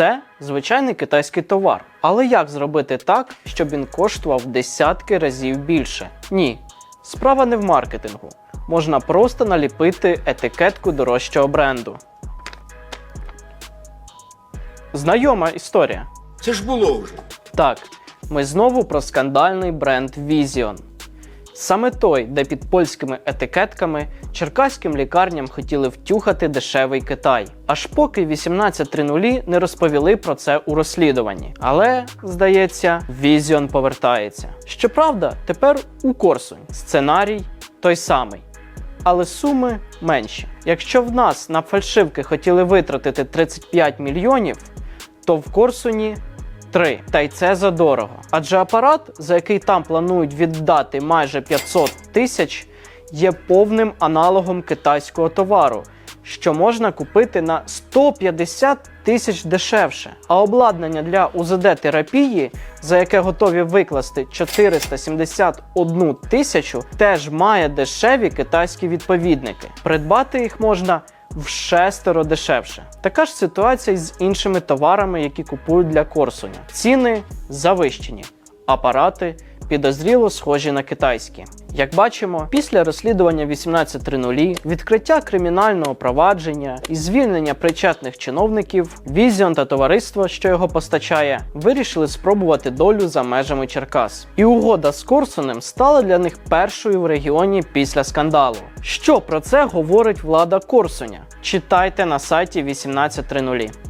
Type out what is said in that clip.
Це звичайний китайський товар. Але як зробити так, щоб він коштував десятки разів більше? Ні, справа не в маркетингу. Можна просто наліпити етикетку дорожчого бренду. Знайома історія. Це ж було вже. Так, ми знову про скандальний бренд Vision. Саме той, де під польськими етикетками черкаським лікарням хотіли втюхати дешевий Китай. Аж поки 1830 не розповіли про це у розслідуванні. Але, здається, Vision повертається. Щоправда, тепер у Корсунь сценарій той самий. Але суми менші. Якщо в нас на фальшивки хотіли витратити 35 мільйонів, то в Корсуні 3. Та й це задорого. Адже апарат, за який там планують віддати майже 500 тисяч, є повним аналогом китайського товару, що можна купити на 150 тисяч дешевше. А обладнання для УЗД-терапії, за яке готові викласти 471 тисячу, теж має дешеві китайські відповідники. Придбати їх можна в шестеро дешевше. Така ж ситуація із іншими товарами, які купують для Корсуня. Ціни завищені, апарати підозріло схожі на китайські. Як бачимо, після розслідування 1830, відкриття кримінального провадження і звільнення причетних чиновників, Візіон та товариство, що його постачає, вирішили спробувати долю за межами Черкас. І угода з Корсунем стала для них першою в регіоні після скандалу. Що про це говорить влада Корсуня? Читайте на сайті 1830.